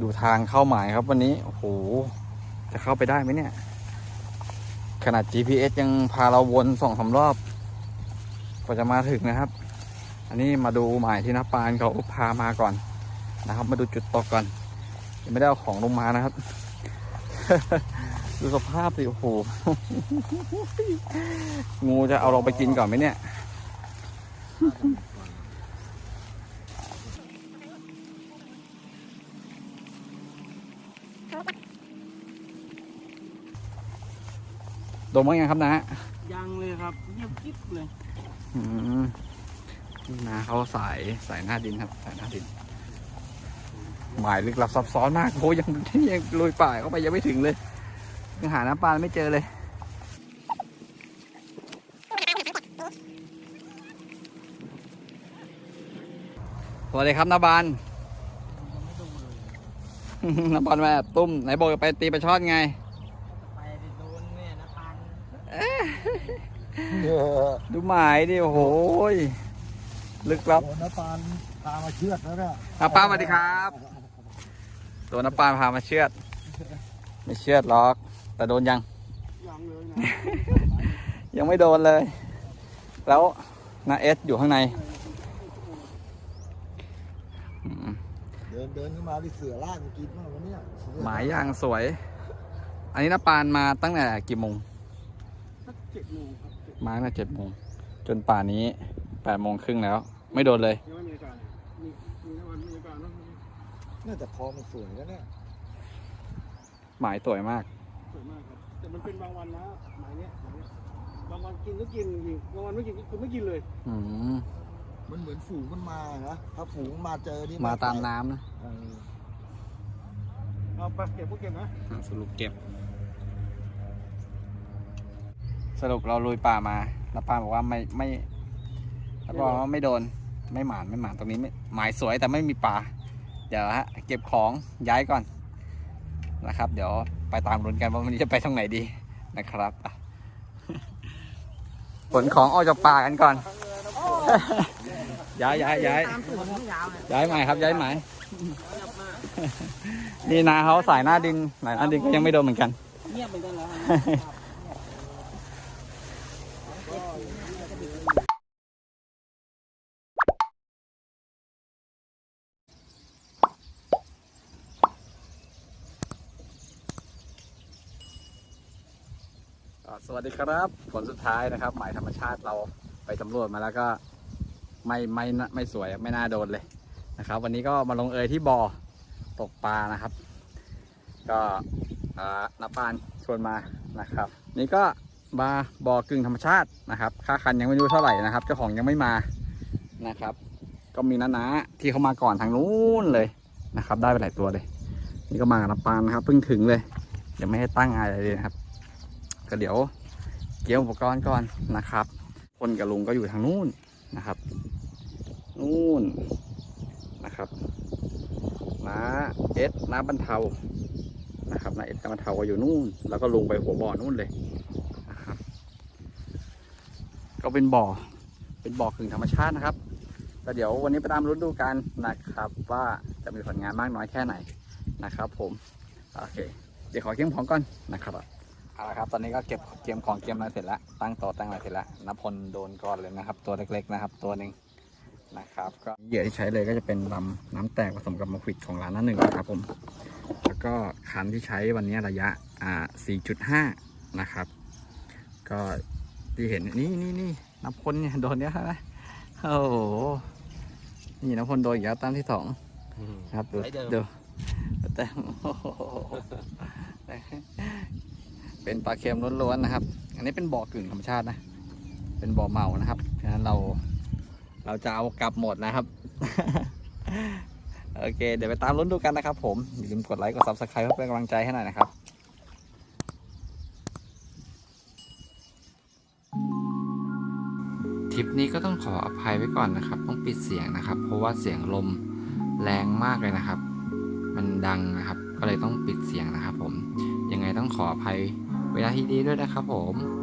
ดูทางเข้าหมายครับวันนี้ โอ้โห จะเข้าไปได้ไหมเนี่ย ขนาด GPS ยังพาเราวนสองสามรอบกว่าจะมาถึงนะครับ อันนี้มาดูหมายที่นับปานเขาพามาก่อนนะครับ มาดูจุดตกก่อนยังไม่ได้เอาของลงมานะครับ ดูสภาพสิโอ้โห งูจะเอาลงไปกินก่อนไหมเนี่ย ดนบ้างยังครับนะยังเลยครับเงียบกิ๊บเลยอืมนี่นะเขาสายสายหน้าดินครับ สายหน้าดิน หมายลึกลับซับซ้อนมากโอ้ยังยังลุยป่าเข้าไปยังไม่ถึงเลยยังหาน้ำปลาไม่เจอเลยสวัสดีครับนาบานนาบานมาแอบตุ้มไหนบอกจะไปตีปลาช่อนไง ไปโดนเนี่ยนะปัน ดูหมายดิโอ้โหยลึกลับโอ้น้ำปานพามาเชือดแล้วเนี่ยอาป้าสวัสดีครับ ตัวน้ำปานพามาเชือด ไม่เชือดหรอก แต่โดนยัง ยังเลยนะยังไม่โดนเลย แล้วนาเอสอยู่ข้างในอืมเดินเดินขึ้นมาที่เสือล่างกินมากวันเนี้ยเสือหมายย่างสวย อันนี้น้ำปานมาตั้งแต่กี่โมงสัก เจ็ดโมงครับเจ็ดมาตั้งแต่เจ็ดโมงจนป่านนี้แปดโมงครึ่งแล้ว ไม่โดนเลย ยังไม่มีอาการเลยมีมีน้ำมันมีอาการเนอะน่าจะคอมันสวยแล้วเนี่ยหมายสวยมาก สวยมากครับแต่มันเป็นบางวันนะหมายเนี้ยหมายเนี้ยบางวันกินก็กินจริงบางวันไม่กินก็คือไม่กินเลยอืมมันเหมือนฝูงมันมานะถ้าฝูงมาเจอนี่มาตามน้ำนะ เออ เอาไปเก็บพวกเก็บนะ อะสรุปเก็บ สรุปเราลุยป่ามาแล้วป้าบอกว่าไม่ไม่แล้วบอกว่าไม่โดนไม่หมานไม่หมานตรงนี้ไม่หมายสวยแต่ไม่มีป่า เดี๋ยวฮะเก็บของย้ายก่อนนะครับ เดี๋ยวไปตามรุนกันว่าวันนี้จะไปทางไหนดีนะครับอะขนของออกจากป่ากันก่อน ย้ายย้ายย้ายตามสูตรไม่ยาวเลยย้ายใหม่ครับ ย้ายใหม่นี่นาเขาสายหน้าดินสายหน้าดินก็ยังไม่โดนเหมือนกันเงียบเหมือนกันแล้วอ่ สวัสดีครับผลสุดท้ายนะครับหมายธรรมชาติเราไปสำรวจมาแล้วก็ไม่ไม่ไม่สวยไม่น่าโดนเลยนะครับ วันนี้ก็มาลงเอยที่บ่อตกปลานะครับ ก็อ่านับปานชวนมานะครับ นี่ก็มาบ่อกึ่งธรรมชาตินะครับ ค่าคันยังไม่รู้เท่าไหร่นะครับ เจ้าของยังไม่มานะครับ ก็มีน้าๆที่เขามาก่อนทางนู้นเลยนะครับ ได้ไปหลายตัวเลย นี่ก็มากับนับปานนะครับเพิ่งถึงเลยยังไม่ให้ตั้งอะไรเลยนะครับ ก็เดี๋ยวเกี่ยวอุปกรณ์ก่อนนะครับ คนกับลุงก็อยู่ทางนู้นนะครับ นู่นนะครับน้าเอสน้าบรรเทานะครับน้าเอสน้าบรรเทาก็อยู่นู่น แล้วก็ลงไปหัวบ่อนู่นเลยนะครับ ก็เป็นบ่อเป็นบ่อกึ่งธรรมชาตินะครับแล้วเดี๋ยววันนี้ไปตามรุ่นดูกันนะครับ ว่าจะมีผลงานมากน้อยแค่ไหนนะครับ ผมโอเค เดี๋ยวขอเก็บของก่อนนะครับ เอาละครับตอนนี้ก็เก็บเตรียมของเตรียมอะไรเสร็จแล้วตั้งโต๊ะตั้งอะไรเสร็จแล้วนพลโดนก่อนเลยนะครับ ตัวเล็กๆนะครับ ตัวหนึ่งนะครับ ก็เหยื่อที่ใช้เลยก็จะเป็นลำน้ำแตกผสมกับมะขวิดของร้านนั้นหนึ่งนะครับผมแล้วก็คันที่ใช้วันนี้ระยะอ่า4.5 นะครับ ก็ที่เห็นนี่นี่นี่นพลเนี่ยโดนเนี้ยนะโอ้โหนี่นพลโดนอีกแล้วตั้งที่สองนะครับดูดูแต่โอ้โห เป็นปลาเค็มล้วนๆนะครับ อันนี้เป็นบ่อกึ่งธรรมชาตินะ เป็นบ่อเมานะครับ ฉะนั้นเราเราจะเอากลับหมดนะครับ โอเค เดี๋ยวไปตามลุ้นดูกันนะครับผม อย่าลืมกดไลค์ กด subscribe เพื่อเป็นกำลังใจให้หน่อยนะครับทริปนี้ก็ต้องขออภัยไว้ก่อนนะครับ ต้องปิดเสียงนะครับ เพราะว่าเสียงลมแรงมากเลยนะครับ มันดังนะครับ ก็เลยต้องปิดเสียงนะครับ ผมยังไงต้องขออภัย เวลาที่ดีด้วยนะครับผม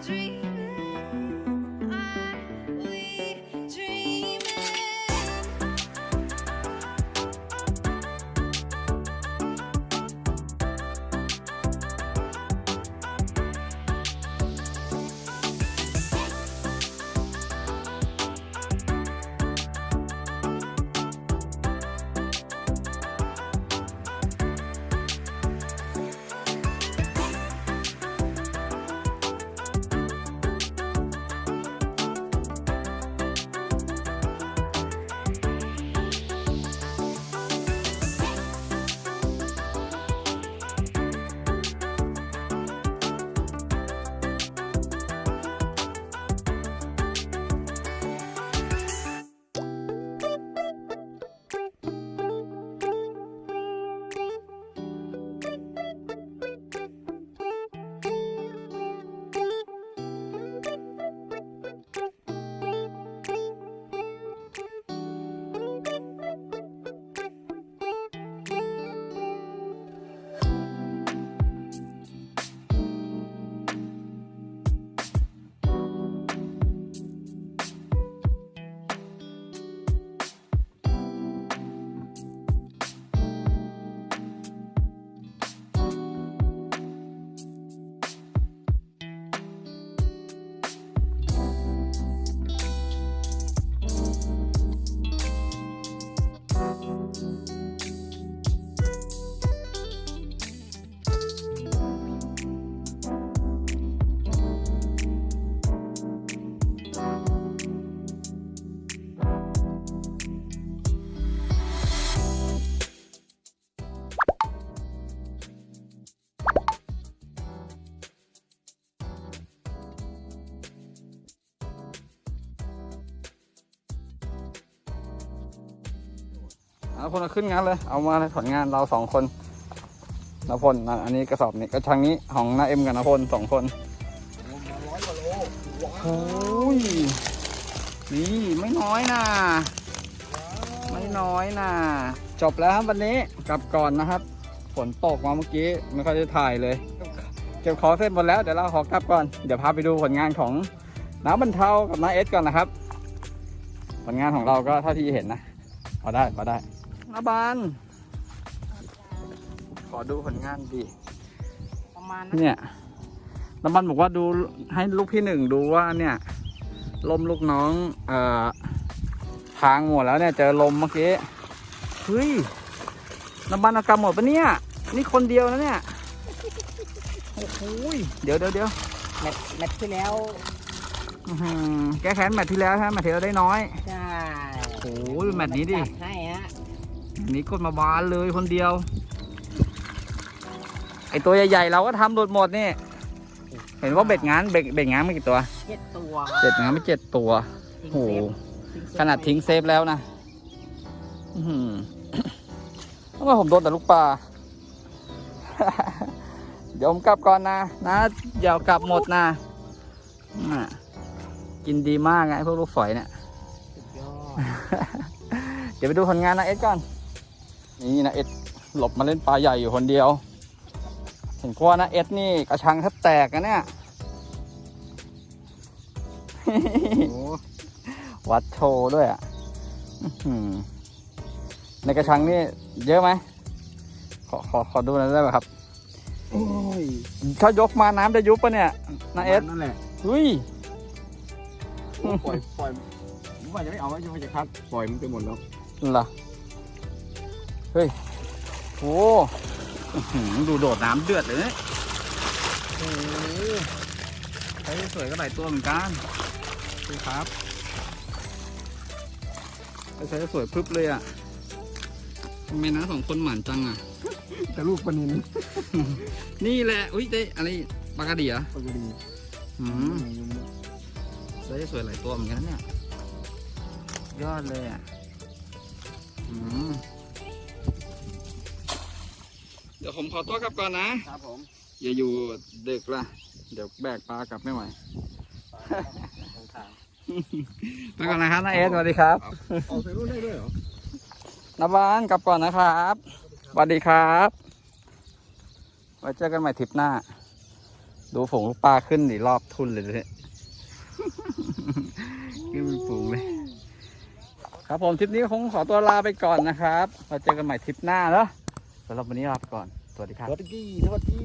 dream เอาคนละขึ้นงานเลย เอามาเลยผลงานเราสองคนนพลอันนี้กระสอบนี้กระชังนี้ของนาเอ็มกับนพลสองคนร้อยกว่าโลโอ้ยนี่ไม่น้อยนะไม่น้อยนะจบแล้วครับวันนี้กลับก่อนนะครับฝนตกมาเมื่อกี้ไม่ค่อยได้ถ่ายเลย เก็บขอเสร็จหมดแล้วเดี๋ยวเราขอกลับก่อนเดี๋ยวพาไปดูผลงานของน้าบรรเทากับน้าเอสก่อนนะครับ ผลงานของเราก็เท่าที่เห็นนะพอได้พอได้ น้าบาน ขอดูผลงานดีประมาณเนี่ยน้ำมันบอกว่าดูให้ลูกพี่หนึ่งดูว่าเนี่ย ลมลูกน้องเอ่อทางหมดแล้วเนี่ยเจอลมเมื่อกี้เฮ้ยน้ำมันอากาศหมดปะเนี่ย นี่คนเดียวนะเนี่ยโอ้โหยเดี๋ยวเดี๋ยวเดี๋ยวแมตช์แมตช์ที่แล้วอื้อหือแก้แค้นแมตช์ที่แล้วใช่ไหมแมตช์ที่แล้วได้น้อย ใช่โอ้ยแมตช์นี้ดิจัให้ฮะอั นนี้กดมาบานเลยคนเดียว ไอตัวใหญ่ๆเราก็ทำหลุดหมดนี่ เห็นว่าเบ็ดงานเบ็ดเบ็ดงานไม่กี่ตัวเจ็ดตัวเบ็ดงานไม่เจ็ดตัวทิ้งโอ้โหเซฟทิ้งเซฟขนาดทิ้งเซฟแล้วนะอื้อหือทำไมผมโดนแต่ลูกปลาเดี๋ยวผมกลับก่อนนะ นะอย่ากลับหมดนะอะกินดีมากไงพวกลูกฝอยเนี่ยสุดยอดเดี๋ยวไปดูผลงานนะเอ็ดก่อน นี่นะเอ็ดหลบมาเล่นปลาใหญ่อยู่คนเดียว เห็นกว่านะเอ็ดนี่กระชังแทบแตกนะเนี่ยวัดโชว์ด้วยอะอื้อหือในกระชังนี่เยอะไหมขอขอขอดูหน่อยได้ไหมครับโอ้ยถ้ายกมาน้ำจะยุบปะเนี่ยนะเอ็ดนั่นแหละเฮ้ยปล่อยปล่อยผมว่าจะไม่เอาไว้จะไม่จะคัดปล่อยมันไปหมดแล้วเหรอ เฮ้ยโอ้อื้อหือดูโดดน้ำเดือดเลยเนี่ยโอ้โหใช้สวยก็หลายตัวเหมือนกันดูครับใช้สวยพึบเลยอะทำไมนะสองคนหมานจังอะแต่ลูกปลานินนี่แหละ อุ้ยได้อะไรปลากระเดียปลากระดีอืมได้สวยหลายตัวเหมือนกันนะเนี่ย ยอดเลยอะอืม เดี๋ยวผมขอตัวกลับก่อนนะ ครับผมอย่าอยู่ดึกล่ะเดี๋ยวแบกปลากลับไม่ไหวไปก่อนนะครับนาเอสสวัสดีครับออกใส่รุ่นได้ด้วยเหรอนาบานกลับก่อนนะครับสวัสดีครับไว้เจอกันใหม่ทริปหน้า ดูฝูงลูกปลาขึ้นหนีรอบทุนเลยเนี่ยขึ้นเป็นฝูงเลย ครับผมทริปนี้คงขอตัวลาไปก่อนนะครับไว้เจอกันใหม่ทริปหน้าเนาะ สำหรับวันนี้ลาไปก่อน สวัสดีครับ สวัสดีสวัสดี